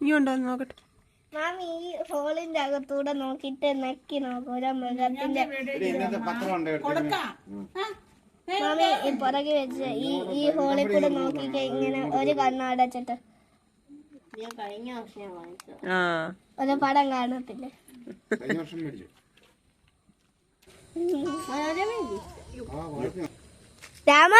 ഇനി ഉണ്ടോ നോക്കട്ടെ. മാമി ഈ ഹോളിന്റെ അകത്തൂടെ നോക്കിട്ട് നെക്കി നോക്കും. ഓരോ മൃഗത്തിന്റെ ഇന്നത്തെ പത്രം ഉണ്ട് എടുത്തിട്ട് മാമി ഈ പുറകെ വെച്ച് ഈ ഈ ഹോളിൽ കൂടെ നോക്കിക്ക ഇങ്ങനെ ഒരു കണ്ണടച്ചിട്ട് പടം കാണത്തില്ലേ? രാമ?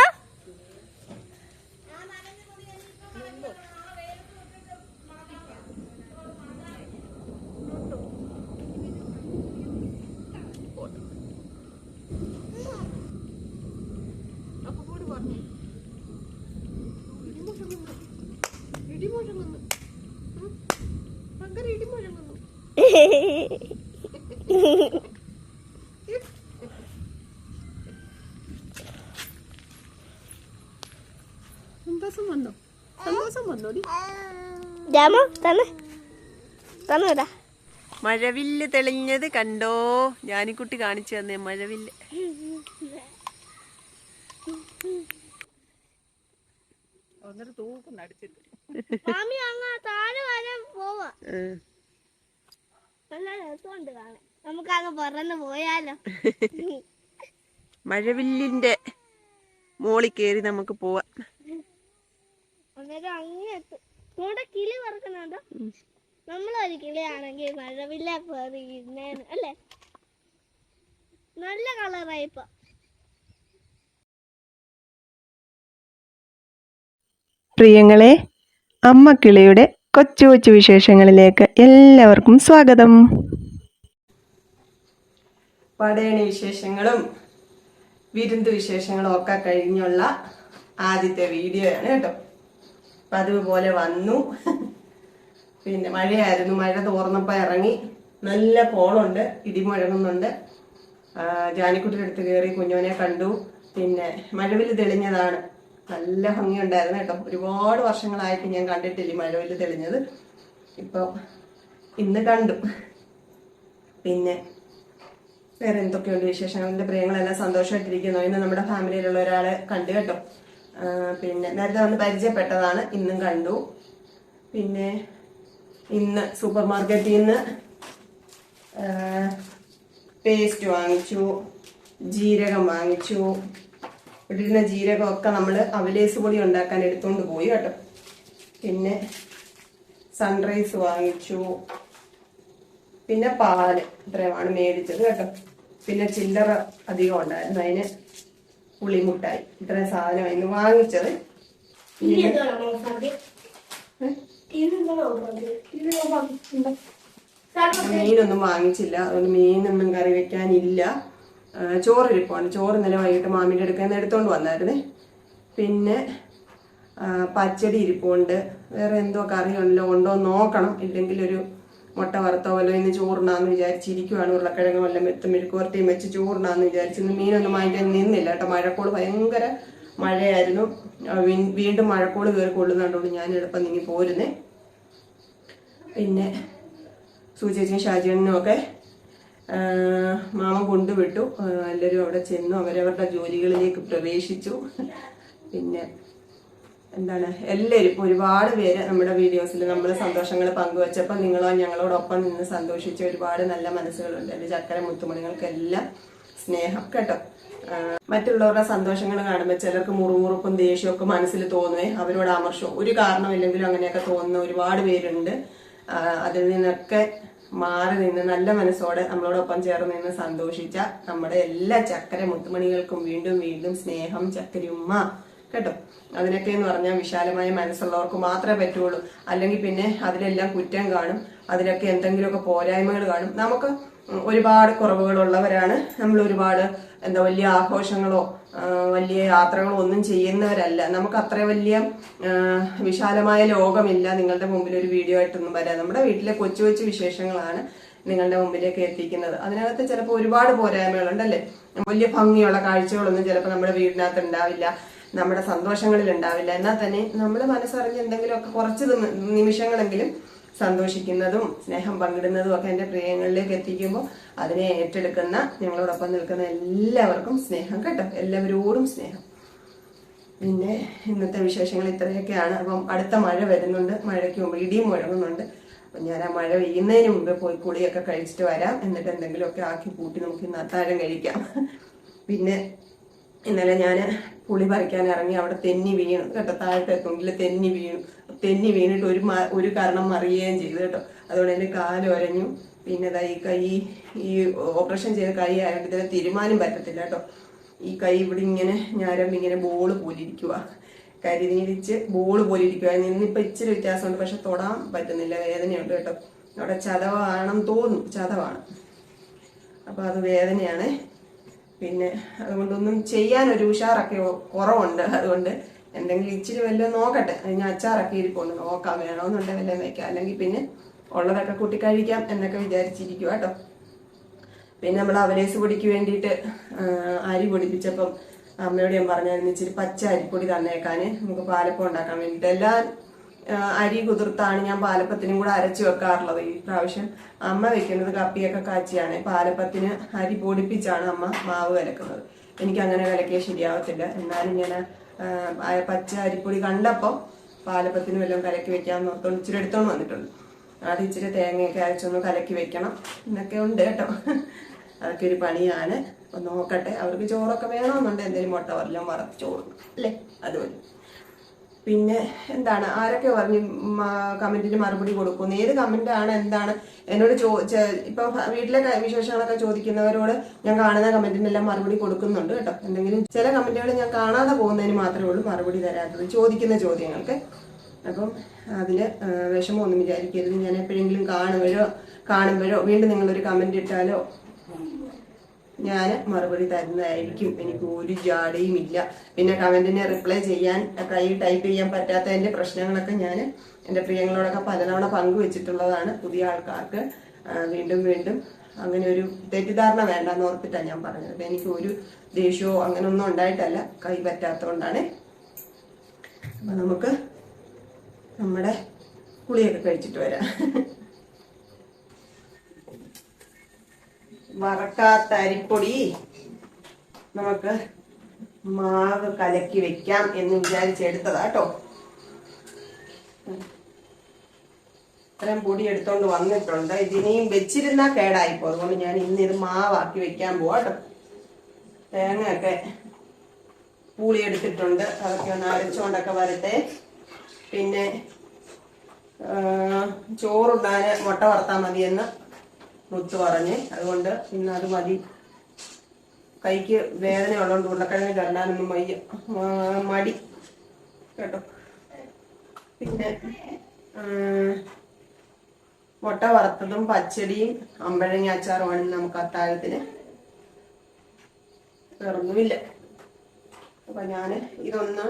രാമ തന്നെ. തന്നൂടാ മഴവില്ല് തെളിഞ്ഞത് കണ്ടോ? ജാനിക്കുട്ടി കാണിച്ചു തന്നേ മഴവില്ല്. ഒന്നര തൂക്കം അടിച്ചിട്ട് നമുക്കങ്ങ് പറന്ന് പോയാലോ. മഴവില്ലിന്റെ മോളി കേറി നമുക്ക് പോവാം. അന്നേരം അങ്ങേത്ത് നമ്മുടെ കിളി പറക്കുന്നുണ്ടോ നമ്മളൊരു കിളിയാണെങ്കിൽ മഴവില്ല കയറി അല്ലേ? നല്ല കളറായി ഇപ്പൊ. പ്രിയങ്ങളെ അമ്മ കിളിയുടെ കൊച്ചു കൊച്ചു വിശേഷങ്ങളിലേക്ക് എല്ലാവർക്കും സ്വാഗതം. പടയണി വിശേഷങ്ങളും വിരുന്ന് വിശേഷങ്ങളും ഒക്കെ കഴിഞ്ഞുള്ള ആദ്യത്തെ വീഡിയോ ആണ് കേട്ടോ. പതിവ് പോലെ വന്നു. പിന്നെ മഴയായിരുന്നു. മഴ തോർന്നപ്പോൾ ഇറങ്ങി. നല്ല കോളുണ്ട്. ഇടിമുഴങ്ങുന്നുണ്ട് ജാനിക്കുട്ടിയുടെ അടുത്ത് കയറി കുഞ്ഞോനെ കണ്ടു. പിന്നെ മഴവിൽ തെളിഞ്ഞതാണ്. നല്ല ഭംഗിയുണ്ടായിരുന്നു കേട്ടോ. ഒരുപാട് വർഷങ്ങളായിട്ട് ഞാൻ കണ്ടിട്ടില്ല ഈ മഴവിൽ തെളിഞ്ഞത്. ഇപ്പോൾ ഇന്ന് കണ്ടു. പിന്നെ വേറെ എന്തൊക്കെയുണ്ട് വിശേഷങ്ങൾ? എന്റെ പ്രിയങ്ങളെല്ലാം സന്തോഷമായിട്ടിരിക്കുന്നു. ഇന്ന് നമ്മുടെ ഫാമിലിയിലുള്ള ഒരാളെ കണ്ടു കേട്ടോ. പിന്നെ നേരത്തെ വന്ന് പരിചയപ്പെട്ടതാണ്. ഇന്നും കണ്ടു. പിന്നെ ഇന്ന് സൂപ്പർ മാർക്കറ്റിൽ നിന്ന് പേസ്റ്റ് വാങ്ങിച്ചു ജീരകം വാങ്ങിച്ചു. ഇട്ടിരുന്ന ജീരകമൊക്കെ നമ്മൾ അവലേസ് പൊടി ഉണ്ടാക്കാൻ എടുത്തുകൊണ്ട് പോയി കേട്ടോ. പിന്നെ സൺറൈസ് വാങ്ങിച്ചു. പിന്നെ പാൽ ഇത്രയുമാണ് മേടിച്ചത് കേട്ടോ. പിന്നെ ചില്ലറ അധികം ഉണ്ടായിരുന്നു. അതിന് പുളിമുട്ടായി. ഇത്രയും സാധനം ഇന്ന് വാങ്ങിച്ചത്. മീനൊന്നും വാങ്ങിച്ചില്ല. അതുകൊണ്ട് മീനൊന്നും കറി വെക്കാനില്ല. ചോറ് ചോറിരിപ്പാണ് ചോറ് ഇന്നലെ വൈകിട്ട് മാമിന്റെ അടുക്കൽ നിന്ന് എടുത്തോണ്ട് വന്നായിരുന്നേ. പിന്നെ പച്ചടി ഇരിപ്പുണ്ട്. വേറെ എന്തോ കറിയുണ്ടല്ലോ ഉണ്ടോ നോക്കണം. ഇല്ലെങ്കിൽ ഒരു മുട്ട വറുത്തോ വല്ലോ ഇന്ന് ചോറിനാന്ന് വിചാരിച്ചിരിക്കുവാണ് ഉരുളക്കിഴങ്ങ് വല്ലതും മെത്തും മെഴുക്കുവരട്ടിയും വെച്ച് ചോറിനാന്ന് വിചാരിച്ച് ഇന്ന് മീനൊന്നും വാങ്ങിക്കാൻ നിന്നില്ല കേട്ടോ. മഴക്കോൾ ഭയങ്കര മഴയായിരുന്നു. വീണ്ടും മഴക്കോൾ കയറി കൊള്ളുന്നുണ്ടോണ്ട് ഞാൻ എളുപ്പം നീങ്ങി പോരുന്നേ. പിന്നെ സൂചിച്ചും ഷാജിയണ്ണനും ഒക്കെ മാമ കൊണ്ടുവിട്ടു. എല്ലാവരും അവിടെ ചെന്നു. അവരവരുടെ ജോലികളിലേക്ക് പ്രവേശിച്ചു. പിന്നെ എന്താണ് എല്ലാവരും ഒരുപാട് പേര് നമ്മുടെ വീഡിയോസിൽ നമ്മൾ സന്തോഷങ്ങൾ പങ്കുവച്ചപ്പോൾ നിങ്ങളോ ഞങ്ങളോടൊപ്പം നിന്ന് സന്തോഷിച്ച ഒരുപാട് നല്ല മനസ്സുകളുണ്ട്. എന്റെ ചക്കര മുത്തുമണികൾക്കെല്ലാം സ്നേഹം കേട്ടോ. മറ്റുള്ളവരുടെ സന്തോഷങ്ങൾ കാണുമ്പോൾ ചിലർക്ക് മുറുമുറുപ്പും ദേഷ്യമൊക്കെ മനസ്സിൽ തോന്നുവേ അവരോട് അമർഷവും. ഒരു കാരണമില്ലെങ്കിലും അങ്ങനെയൊക്കെ തോന്നുന്ന ഒരുപാട് പേരുണ്ട്. അതിൽ നിന്നൊക്കെ മാറി നിന്ന് നല്ല മനസ്സോടെ നമ്മളോടൊപ്പം ചേർന്ന് നിന്ന് സന്തോഷിച്ച നമ്മുടെ എല്ലാ ചക്കര മുത്തുമണികൾക്കും വീണ്ടും വീണ്ടും സ്നേഹം ചക്കരയുമ്മ. കേട്ടോ? അതിനൊക്കെ എന്ന് പറഞ്ഞാൽ വിശാലമായ മനസ്സുള്ളവർക്ക് മാത്രമേ പറ്റുള്ളൂ. അല്ലെങ്കിൽ പിന്നെ അതിലെല്ലാം കുറ്റം കാണും. അതിലൊക്കെ എന്തെങ്കിലുമൊക്കെ പോരായ്മകൾ കാണും. നമുക്ക് ഒരുപാട് കുറവുകളുള്ളവരാണ്. നമ്മൾ ഒരുപാട് എന്താ വലിയ ആഘോഷങ്ങളോ വലിയ യാത്രകളോ ഒന്നും ചെയ്യുന്നവരല്ല. നമുക്ക് അത്ര വലിയ വിശാലമായ ലോകമില്ല. നിങ്ങളുടെ മുമ്പിൽ ഒരു വീഡിയോ ആയിട്ടൊന്നും വരാം. നമ്മുടെ വീട്ടിലെ കൊച്ചു കൊച്ചു വിശേഷങ്ങളാണ് നിങ്ങളുടെ മുമ്പിലേക്ക് എത്തിക്കുന്നത്. അതിനകത്ത് ചിലപ്പോൾ ഒരുപാട് പോരായ്മകളുണ്ടല്ലേ വലിയ ഭംഗിയുള്ള കാഴ്ചകളൊന്നും ചിലപ്പോൾ നമ്മുടെ വീടിനകത്ത് ഉണ്ടാവില്ല. നമ്മുടെ സന്തോഷങ്ങളിൽ ഉണ്ടാവില്ല എന്നാൽ തന്നെ നമ്മൾ മനസ്സറിഞ്ഞ് എന്തെങ്കിലുമൊക്കെ കുറച്ച് നിമിഷങ്ങളെങ്കിലും സന്തോഷിക്കുന്നതും സ്നേഹം പങ്കിടുന്നതും ഒക്കെ എന്റെ പ്രിയങ്ങളിലേക്ക് എത്തിക്കുമ്പോൾ അതിനെ ഏറ്റെടുക്കുന്ന ഞങ്ങളോടൊപ്പം നിൽക്കുന്ന എല്ലാവർക്കും സ്നേഹം കേട്ടോ. എല്ലാവരോടും സ്നേഹം. പിന്നെ ഇന്നത്തെ വിശേഷങ്ങൾ ഇത്രയൊക്കെയാണ്. അപ്പം അടുത്ത മഴ വരുന്നുണ്ട്. മഴയ്ക്ക് മുമ്പ് ഇടിയും മുഴങ്ങുന്നുണ്ട്. അപ്പം ഞാൻ ആ മഴ പെയ്യുന്നതിന് മുമ്പ് പോയി കുളിയൊക്കെ കഴിച്ചിട്ട് വരാം. എന്നിട്ട് എന്തെങ്കിലുമൊക്കെ ആക്കി കൂട്ടി നമുക്ക് ഇന്ന് അത്താഴം കഴിക്കാം. പിന്നെ ഇന്നലെ ഞാൻ പുളി പറിക്കാൻ ഇറങ്ങി അവിടെ തെന്നി വീണു. കേട്ടോ താഴത്തെ തുണ്ടിൽ തെന്നി വീണു. തെന്നി വീണിട്ട് ഒരു ഒരു കാരണം മറിയുകയും ചെയ്തു കേട്ടോ. അതുകൊണ്ട് എന്റെ കാലൊരഞ്ഞു പിന്നെ ദാ ഈ കൈ ഈ ഓപ്പറേഷൻ ചെയ്ത കൈ ആയതുകൊണ്ട് ഇതിനെ തീരുമാനം പറ്റത്തില്ല കേട്ടോ. ഈ കൈ ഇവിടെ ഇങ്ങനെ ഞരമ്പ് ഇങ്ങനെ ബോൾ പോലിരിക്കുക കരിനീരിച്ച് ബോൾ പോലിരിക്കുക നിന്നിപ്പോൾ ഇച്ചിരി വ്യത്യാസമുണ്ട്. പക്ഷെ തൊടാൻ പറ്റുന്നില്ല. വേദനയുണ്ട് കേട്ടോ. അവിടെ ചതവാണെന്ന് തോന്നുന്നു. ചതവാണ്. അപ്പൊ അത് വേദനയാണ്. പിന്നെ അതുകൊണ്ടൊന്നും ചെയ്യാൻ ഒരു ഉഷാറൊക്കെ കുറവുണ്ട്. അതുകൊണ്ട് എന്തെങ്കിലും ഇച്ചിരി വല്ല നോക്കട്ടെ. ഞാൻ അച്ചാറൊക്കെ ഇരിപ്പുണ്ട്. നോക്കാം. വേണമെന്നുണ്ടെങ്കിൽ വല്ലതും വയ്ക്കാം അല്ലെങ്കിൽ പിന്നെ ഉള്ളതൊക്കെ കൂട്ടി കഴിക്കാം എന്നൊക്കെ വിചാരിച്ചിരിക്കുക കേട്ടോ. പിന്നെ നമ്മൾ അവലേസ് പൊടിക്ക് വേണ്ടിയിട്ട് അരി പൊടിപ്പിച്ചപ്പം അമ്മയോട് ഞാൻ പറഞ്ഞായിരുന്നു ഇച്ചിരി പച്ച അരിപ്പൊടി തന്നേക്കാൻ നമുക്ക് പാലപ്പം ഉണ്ടാക്കാൻ വേണ്ടിയിട്ട്. എല്ലാ അരി കുതിർത്താണ് ഞാൻ പാലപ്പത്തിനും കൂടെ അരച്ചു വെക്കാറുള്ളത്. ഈ പ്രാവശ്യം അമ്മ വെക്കുന്നത് കപ്പിയൊക്കെ കാച്ചിയാണ്. പാലപ്പത്തിന് അരി പൊടിപ്പിച്ചാണ് അമ്മ മാവ് കലക്കുന്നത്. എനിക്ക് അങ്ങനെ കലക്കിയ ശരിയാവത്തില്ല. എന്നാലും ഞാൻ പച്ച അരിപ്പൊടി കണ്ടപ്പോൾ പാലപ്പത്തിന് വല്ലതും കലക്കി വെക്കാമെന്ന് ഓർത്തോണ്ട് ഇച്ചിരി എടുത്തോണ്ട് വന്നിട്ടുണ്ട്. ആദ്യം ഇച്ചിരി തേങ്ങയൊക്കെ അരച്ചൊന്ന് കലക്കി വെക്കണം. എന്നൊക്കെ ഉണ്ട് കേട്ടോ. അതൊക്കെ ഒരു പണിയാണ്. അപ്പം നോക്കട്ടെ. അവർക്ക് ചോറൊക്കെ വേണമെന്നുണ്ട്. എന്തെങ്കിലും മുട്ട വരലും വറുത്ത് ചോറ്. അല്ലേ? അതുപോലെ പിന്നെ എന്താണ് ആരൊക്കെ പറഞ്ഞു കമന്റിന് മറുപടി കൊടുക്കുന്നു? ഏത് കമന്റ് ആണ് എന്താണ്? എന്നോട് ചോ ഇപ്പൊ വീട്ടിലെ വിശേഷങ്ങളൊക്കെ ചോദിക്കുന്നവരോട് ഞാൻ കാണുന്ന കമന്റിനെല്ലാം മറുപടി കൊടുക്കുന്നുണ്ട് കേട്ടോ. എന്തെങ്കിലും ചില കമന്റുകൾ ഞാൻ കാണാതെ പോകുന്നതിന് മാത്രമേ ഉള്ളൂ മറുപടി തരാത്തത്. ചോദിക്കുന്ന ചോദ്യങ്ങൾക്ക്. അപ്പം അതിൽ വിഷമമൊന്നും വിചാരിക്കരുത്. ഞാൻ എപ്പോഴെങ്കിലും കാണുമ്പോഴോ കാണുമ്പോഴോ വീണ്ടും നിങ്ങളൊരു കമന്റ് ഇട്ടാലോ ഞാൻ മറുപടി തരുന്നതായിരിക്കും. എനിക്ക് ഒരു ജാടയും ഇല്ല. പിന്നെ കമന്റിനെ റിപ്ലൈ ചെയ്യാൻ കൈ ടൈപ്പ് ചെയ്യാൻ പറ്റാത്തതിന്റെ പ്രശ്നങ്ങളൊക്കെ ഞാൻ എന്റെ പ്രിയങ്ങളോടൊക്കെ പലതവണ പങ്കുവെച്ചിട്ടുള്ളതാണ്. പുതിയ ആൾക്കാർക്ക് വീണ്ടും വീണ്ടും അങ്ങനെ ഒരു തെറ്റിദ്ധാരണ വേണ്ടെന്ന് ഓർത്തിട്ടാണ് ഞാൻ പറഞ്ഞത്. എനിക്ക് ഒരു ദേഷ്യമോ അങ്ങനെ ഒന്നും ഉണ്ടായിട്ടല്ല. കൈ പറ്റാത്തതുകൊണ്ടാണ്. അപ്പൊ നമുക്ക് നമ്മുടെ കുളിയൊക്കെ കഴിച്ചിട്ട് വരാം. വറക്കാത്ത അരിപ്പൊടി നമുക്ക് മാവ് കലക്കി വെക്കാം എന്ന് വിചാരിച്ചെടുത്തതാ കേട്ടോ ഇത്രയും പൊടി എടുത്തോണ്ട് വന്നിട്ടുണ്ട്. ഇതിനെയും വെച്ചിരുന്നാ കേടായിപ്പോ അതുകൊണ്ട് ഞാൻ ഇന്ന് ഇത് മാവാക്കി വെക്കാൻ പോവാട്ടോ തേങ്ങയൊക്കെ പൂളി എടുത്തിട്ടുണ്ട്. അതൊക്കെ ഒന്ന് അരച്ചുകൊണ്ടൊക്കെ വരട്ടെ. പിന്നെ ചോറുണ്ടാന് മുട്ട വറുത്താൽ മതിയെന്ന്. മുത്ത് പറഞ്ഞ് അതുകൊണ്ട് ഇന്ന് അത് മതി. കൈക്ക് വേദന ഉള്ളതുകൊണ്ട് ഉരുളക്കിഴങ്ങ് ചരണ്ടാനൊന്നും വയ്യ. മടി. കേട്ടോ? പിന്നെ മുട്ട വറുത്തതും പച്ചടിയും അമ്പഴങ്ങ അച്ചാറുമാണ് നമുക്ക് അത്താഴത്തിന്. വേറൊന്നുമില്ല. അപ്പൊ ഞാൻ ഇതൊന്ന്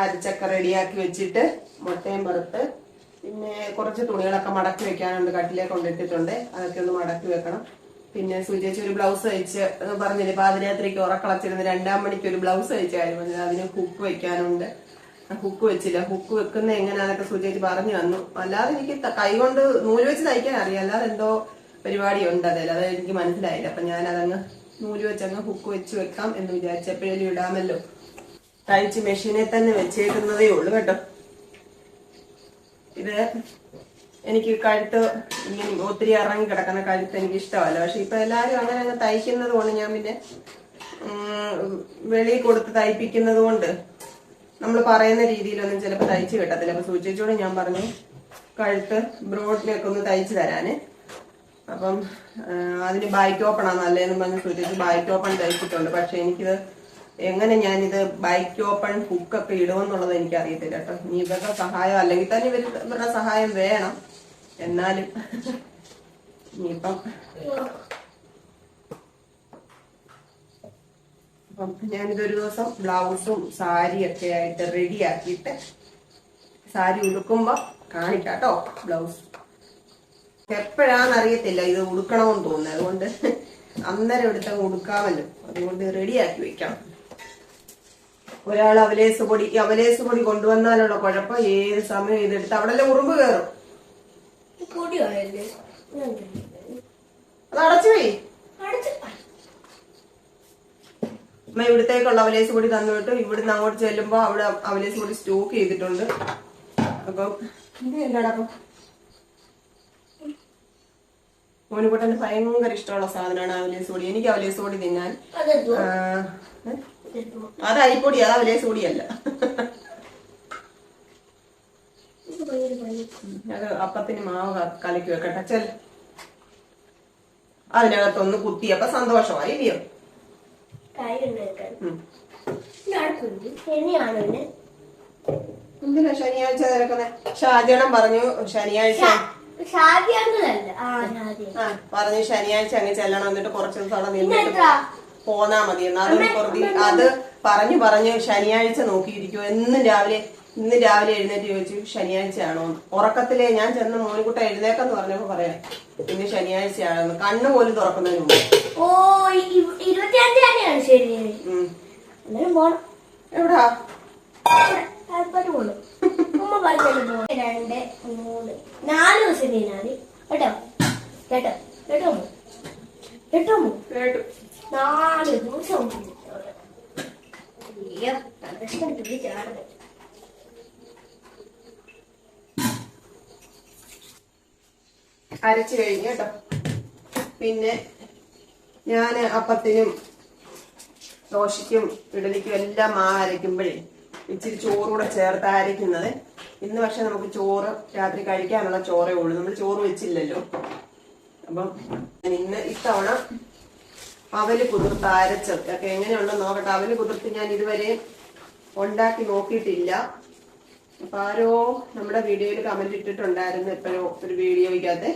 അരച്ചൊക്കെ റെഡിയാക്കി വെച്ചിട്ട് മുട്ടയും വറുത്ത് പിന്നെ കുറച്ച് തുണികളൊക്കെ മടക്കി വെക്കാനുണ്ട് കട്ടിലേക്ക് കൊണ്ടിട്ടിട്ടുണ്ട്. അതൊക്കെ ഒന്ന് മടക്കി വെക്കണം. പിന്നെ സുചേച്ചി ഒരു ബ്ലൗസ് തയ്ച്ച് പറഞ്ഞില്ലേ പാതിരാത്രിക്ക് ഉറക്കളച്ചിരുന്ന് രണ്ടാം മണിക്ക് ഒരു ബ്ലൗസ് തയ്ച്ച പറഞ്ഞത്. അതിന് ഹുക്ക് വെക്കാനുണ്ട്. ഹുക്ക് വെച്ചില്ല. ഹുക്ക് വെക്കുന്ന എങ്ങനെയാന്നൊക്കെ സുചേച്ചി പറഞ്ഞു വന്നു അല്ലാതെ എനിക്ക് കൈകൊണ്ട് നൂൽ വെച്ച് തയ്ക്കാൻ അറിയാം. അല്ലാതെ എന്തോ പരിപാടി ഉണ്ട് അതിൽ. അത് എനിക്ക് മനസ്സിലായില്ല. അപ്പൊ ഞാൻ അതങ്ങ് നൂൽ വെച്ചങ്ങ് ഹുക്ക് വെച്ച് വെക്കാം എന്ന് വിചാരിച്ചപ്പോഴും ഇടാമല്ലോ. തയ്ച്ച് മെഷീനെ തന്നെ വെച്ചേക്കുന്നതേ ഉള്ളൂ കേട്ടോ. ഇത് എനിക്ക് കഴുത്ത് ഇങ്ങനെ ഒത്തിരി ഇറങ്ങി കിടക്കുന്ന കഴുത്ത് എനിക്ക് ഇഷ്ടമല്ല പക്ഷെ ഇപ്പൊ എല്ലാരും അങ്ങനെ അങ്ങ് തയ്ക്കുന്നത് കൊണ്ട് ഞാൻ പിന്നെ വെളി വെളിയിൽ കൊടുത്ത് തയ്പ്പിക്കുന്നത് കൊണ്ട് നമ്മൾ പറയുന്ന രീതിയിലൊന്നും ചിലപ്പോൾ തയ്ച്ച് കിട്ടത്തില്ല. അപ്പൊ സൂചിച്ചോട് ഞാൻ പറഞ്ഞു കഴുത്ത് ബ്രോഡിനൊക്കെ ഒന്ന് തയ്ച്ചു തരാന്. അപ്പം അതിന് ബൈക്ക് ഓപ്പൺ ആണ് നല്ലതെന്ന് പറഞ്ഞ് സൂചിച്ച് ബൈക്ക് ഓപ്പൺ തയ്ച്ചിട്ടുണ്ട്. പക്ഷെ എനിക്കിത് എങ്ങനെ ഞാനിത് ബൈക്ക് ഓപ്പൺ ഹുക്കൊക്കെ ഇടുമെന്നുള്ളത് എനിക്ക് അറിയത്തില്ല കേട്ടോ. ഇനി ഇവരുടെ സഹായം അല്ലെങ്കിൽ തന്നെ ഇവർ ഇവരുടെ സഹായം വേണം. എന്നാലും ഇനിയിപ്പം അപ്പം ഞാനിതൊരു ദിവസം ബ്ലൗസും സാരിയൊക്കെ ആയിട്ട് റെഡിയാക്കിയിട്ട് സാരി ഉടുക്കുമ്പോ കാണിക്കാം കേട്ടോ ബ്ലൗസ് എപ്പോഴാന്ന് അറിയത്തില്ല ഇത് ഉടുക്കണമെന്ന് തോന്നുന്നത് അതുകൊണ്ട് അന്നേരം എടുത്ത് ഉടുക്കാമല്ലോ. അതുകൊണ്ട് റെഡിയാക്കി വെക്കണം ഒരാൾ അവലേസ് പൊടി അവലേസ് പൊടി കൊണ്ടുവന്നാലുള്ള കുഴപ്പം ഏത് സമയം ഇതെടുത്ത് അവിടെ ഉറുമ്പ് കയറും. പൊടിയായല്ലേ? അത് അടച്ചു പോയി. അമ്മ ഇവിടത്തേക്കുള്ള അവലേസ് പൊടി തന്നിട്ട് ഇവിടുന്ന് അങ്ങോട്ട് ചെല്ലുമ്പോ അവിടെ അവലേസ് പൊടി സ്റ്റോക്ക് ചെയ്തിട്ടുണ്ട്. അപ്പം ഇത് മോനുകുട്ടന് ഭയങ്കര ഇഷ്ടമുള്ള സാധനമാണ് അവലേസ് പൊടി. എനിക്ക് അവലേസ് പൊടി തിന്നാൻ? അത് അരിപ്പൊടി അത് അവലേസ് പൊടിയല്ല. അത് അപ്പത്തിന് മാവ് കലക്കി വെക്കട്ടെ ചെൽ അതിനകത്തൊന്ന് കുത്തിയപ്പോ സന്തോഷമായി ഇല്ലയോ എന്തിനാ ശനിയാഴ്ച തിരക്കുന്നെ ഷാജണം പറഞ്ഞു ശനിയാഴ്ച. പറഞ്ഞു ശനിയാഴ്ച അങ്ങ് ചെല്ലണം എന്നിട്ട് കുറച്ചു ദിവസം അവിടെ നിന്നിട്ട്? പോന്നാ മതി. എന്നാലും കുറതി അത് പറഞ്ഞു പറഞ്ഞു ശനിയാഴ്ച നോക്കിയിരിക്കും എന്നും രാവിലെ ഇന്ന് രാവിലെ എഴുന്നേറ്റ് ചോദിച്ചു ശനിയാഴ്ചയാണോ? ഉറക്കത്തിലെ ഞാൻ ചെന്ന് മോനുകുട്ട എഴുന്നേക്കെന്ന് പറഞ്ഞപ്പോ പറയാം ഇന്ന് ശനിയാഴ്ചയാണെന്ന്. കണ്ണു പോലും തുറക്കുന്നതിന് മുമ്പ്. ഓ ഇ- ഇരുപത്തിയഞ്ചാം തീയതിയാണ് ശരി എവിടാ? രണ്ട് മൂന്ന് നാല് ദിവസം കേട്ടോ? കേട്ടോ? കേട്ടോ? കേട്ടോ? കേട്ടു. നാല് ദിവസം അരച്ചു കഴിഞ്ഞു കേട്ടോ. പിന്നെ ഞാൻ അപ്പത്തിനും ദോശയ്ക്കും ഇഡലിക്കും എല്ലാം മാവ് അരയ്ക്കുമ്പോഴേ ഇച്ചിരി ചോറുകൂടെ ചേർത്ത് അരയ്ക്കുന്നത്. ഇന്ന് പക്ഷെ നമുക്ക് ചോറ് രാത്രി കഴിക്കാനുള്ള ചോറേ ഉള്ളൂ. നമ്മൾ ചോറ് വെച്ചില്ലല്ലോ. അപ്പം ഇന്ന് ഇത്തവണ അവൽ കുതിർത്ത് അരച്ചത് ഒക്കെ എങ്ങനെയുണ്ടെന്ന് നോക്കട്ടെ. അവൽ കുതിർത്ത് ഞാൻ ഇതുവരെ ഉണ്ടാക്കി നോക്കിയിട്ടില്ല. അപ്പൊ ആരോ നമ്മുടെ വീഡിയോയിൽ കമന്റ് ഇട്ടിട്ടുണ്ടായിരുന്നു എപ്പോഴോ ഒരു വീഡിയോയ്ക്കകത്ത്.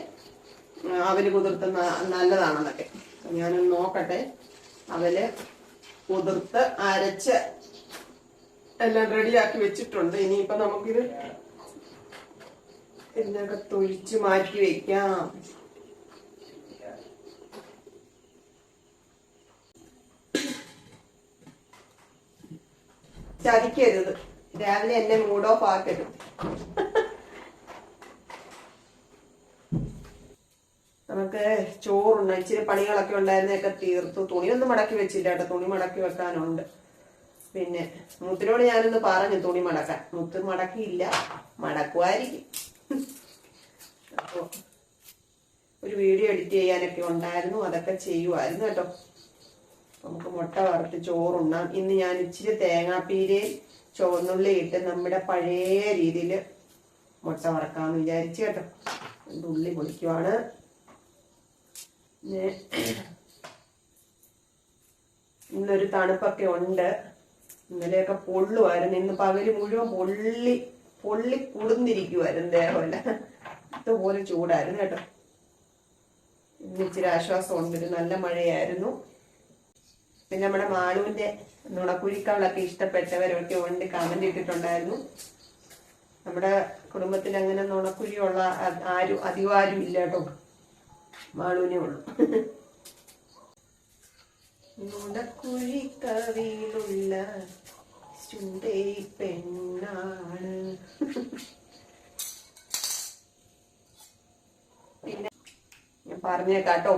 അവൽ കുതിർത്ത് നല്ലതാണെന്നൊക്കെ. ഞാനൊന്ന് നോക്കട്ടെ. അവൽ കുതിർത്ത് അരച്ച് എല്ലാം റെഡിയാക്കി വെച്ചിട്ടുണ്ട്. ഇനിയിപ്പൊ നമുക്കിത് ഇതിനകത്ത് തൊഴിച്ച് മാറ്റി വെക്കാം. ചതിക്കരുത്. രാവിലെ എന്നെ മൂഡ് ഓഫ് ആക്കരുത്. നമുക്ക് ചോറുണ്ട് ഇച്ചിരി പണികളൊക്കെ ഉണ്ടായിരുന്നൊക്കെ തീർത്തു. തുണിയൊന്നും മടക്കി വെച്ചില്ല കേട്ടോ. തുണി മടക്കി വെക്കാനുണ്ട്. പിന്നെ മുത്തിനോട് ഞാനൊന്ന് പറഞ്ഞു തുണി മടക്കാൻ. മുത്ത് മടക്കിയില്ല. മടക്കുമായിരിക്കും. അപ്പോ ഒരു വീഡിയോ എഡിറ്റ് ചെയ്യാനൊക്കെ ഉണ്ടായിരുന്നു. അതൊക്കെ ചെയ്യുമായിരുന്നു കേട്ടോ. നമുക്ക് മുട്ട വറുത്ത് ചോറുണ്ണാം. ഇന്ന് ഞാൻ ഇച്ചിരി തേങ്ങാപ്പീരയും ചുവന്നുള്ളി ഇട്ട് നമ്മുടെ പഴയ രീതിയിൽ മുട്ട വറക്കാന്ന് വിചാരിച്ചു കേട്ടോ. ഉള്ളി പൊളിക്കുവാണ്. ഇന്നൊരു തണുപ്പൊക്കെ ഉണ്ട്. ഇന്നലെയൊക്കെ പൊള്ളുമായിരുന്നു ഇന്ന് പകൽ മുഴുവൻ പൊള്ളി പൊള്ളി കുളിർന്നിരിക്കുമായിരുന്നു ദേഹമല്ല. ഇതുപോലെ ചൂടായിരുന്നു കേട്ടോ. ഇന്ന് ഇച്ചിരി ആശ്വാസമുണ്ട്. ഒരു നല്ല മഴയായിരുന്നു. പിന്നെ നമ്മുടെ മാളുവിന്റെ നുണക്കുഴിക്കാളൊക്കെ ഇഷ്ടപ്പെട്ടവരൊക്കെ ഉണ്ട് കമന്റ് ഇട്ടിട്ടുണ്ടായിരുന്നു. നമ്മുടെ കുടുംബത്തിൽ അങ്ങനെ നുണക്കുഴിയുള്ള ആരും അധികം ആരും ഇല്ല കേട്ടോ. മാളുവിനെ ഉള്ളു. നുണക്കുഴിക്കവിയിലുള്ള ചുണ്ടേ പെണ്ണാണ്. പിന്നെ ഞാൻ പറഞ്ഞേക്കാട്ടോ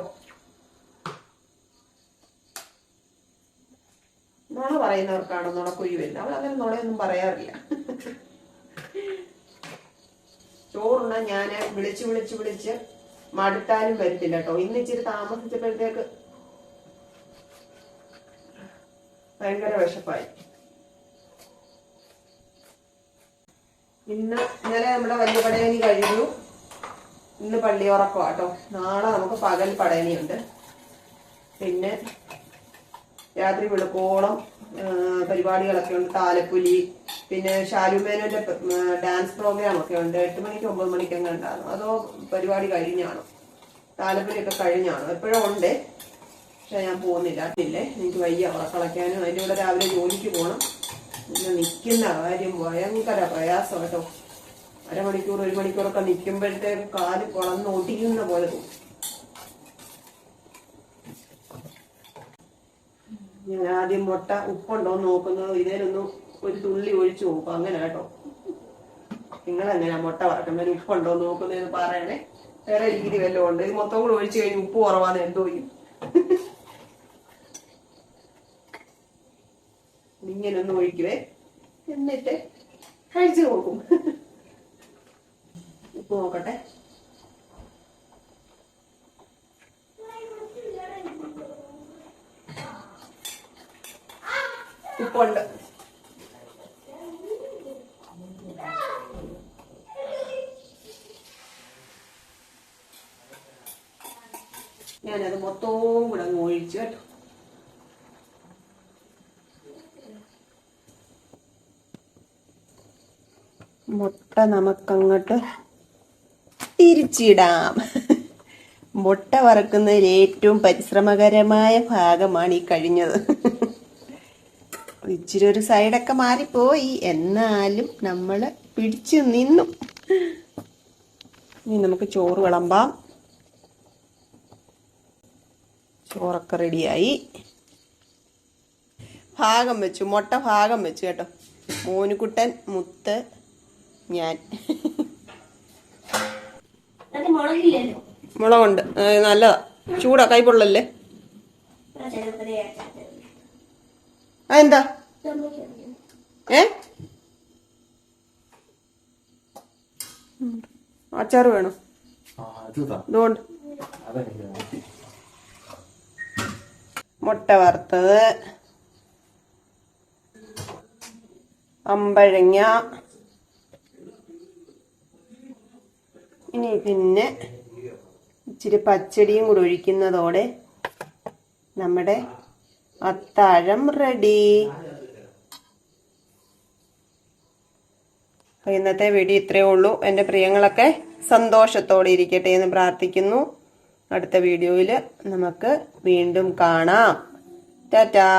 നുണ പറയുന്നവർക്കാണ് നുണക്കുഴി വരുന്നത്. അവർ അങ്ങനെ നുണയൊന്നും പറയാറില്ല. ചോറുണ്ണ ഞാൻ വിളിച്ച് വിളിച്ച് വിളിച്ച് മടുത്താലും വരത്തില്ല കേട്ടോ. ഇന്ന് ഇച്ചിരി താമസിച്ചപ്പോഴത്തേക്ക് ഭയങ്കര വിശപ്പായി. ഇന്ന് ഇന്നലെ നമ്മുടെ വലിയ പടയണി കഴിഞ്ഞു. ഇന്ന് പള്ളി ഉറക്കമാ കേട്ടോ. നാളെ നമുക്ക് പകൽ പടയണിയുണ്ട്. പിന്നെ രാത്രി വെളുക്കോളം പരിപാടികളൊക്കെ ഉണ്ട്. താലപ്പുലി പിന്നെ ഷാലുമേനോന്റെ ഡാൻസ് പ്രോഗ്രാം ഒക്കെ ഉണ്ട്. എട്ട് മണിക്ക് ഒമ്പത് മണിക്ക് അങ്ങനെ ഉണ്ടാകും അതോ പരിപാടി കഴിഞ്ഞാണോ? താലപ്പുലിയൊക്കെ കഴിഞ്ഞാണോ? എപ്പോഴും ഉണ്ട്. പക്ഷെ ഞാൻ പോകുന്നില്ല. ഇല്ലേ? എനിക്ക് വയ്യ ഉറക്കളയ്ക്കാനും അതിന്റെ കൂടെ രാവിലെ ജോലിക്ക് പോകണം പിന്നെ നിൽക്കുന്ന കാര്യം ഭയങ്കര പ്രയാസം കേട്ടോ അരമണിക്കൂർ ഒരു മണിക്കൂറൊക്കെ നിൽക്കുമ്പോഴത്തേക്ക് കാൽ കുളന്ന് ഒടിയുന്ന പോലെ തോന്നും. ഞാൻ ആദ്യം മുട്ട ഉപ്പുണ്ടോ നോക്കുന്നത് ഇതിലൊന്നും ഒരു തുള്ളി ഒഴിച്ചു നോക്കും. അങ്ങനെ കേട്ടോ. നിങ്ങൾ എങ്ങനെയാ മുട്ട വറക്കുന്നതിന് ഉപ്പുണ്ടോ നോക്കുന്നതെന്ന് പറയണേ. വേറെ രീതി വല്ലതും ഉണ്ട്. ഇത് മൊത്തം കൂടെ ഒഴിച്ചു കഴിഞ്ഞ് ഉപ്പ് കുറവാന്ന് എന്തോ ചെയ്യും. ഇങ്ങനെ ഒഴിക്കുവേ. എന്നിട്ട് കഴിച്ചു നോക്കും. ഉപ്പ് നോക്കട്ടെ. ഉപ്പുണ്ട് ഞാനത് മൊത്തവും കൂടെ അങ്ങ് ഒഴിച്ചു കേട്ടോ. മുട്ട നമുക്കങ്ങോട്ട് തിരിച്ചിടാം. മുട്ട വറക്കുന്നതിൽ ഏറ്റവും പരിശ്രമകരമായ ഭാഗമാണ് ഈ കഴിഞ്ഞത്. ഇച്ചിരി ഒരു സൈഡൊക്കെ മാറിപ്പോയി. എന്നാലും നമ്മൾ പിടിച്ചു നിന്നു. ഇനി നമുക്ക് ചോറ് വിളമ്പാം. ചോറൊക്കെ റെഡിയായി. ഭാഗം വെച്ചു മുട്ട ഭാഗം വെച്ചു കേട്ടോ. മോനുകുട്ടൻ മുത്ത് ഞാൻ. മുളകുണ്ട്. നല്ലതാ. ചൂടാ കൈ പൊള്ളല്ലേ? അതെന്താ? എന്താ ഏ? അച്ചാറ് വേണം? ഇതുകൊണ്ട്. മുട്ട വറുത്തത്. അമ്പഴങ്ങ. ഇനി പിന്നെ ഇച്ചിരി പച്ചടിയും കൂടി ഒഴിക്കുന്നതോടെ നമ്മുടെ അത്താഴം റെഡി ഇന്നത്തെ വീഡിയോ ഇത്രയേ ഉള്ളൂ. എന്റെ പ്രിയങ്ങളൊക്കെ സന്തോഷത്തോടെ ഇരിക്കട്ടെ എന്ന് പ്രാർത്ഥിക്കുന്നു. അടുത്ത വീഡിയോയിൽ നമുക്ക് വീണ്ടും കാണാം. ടാറ്റാ.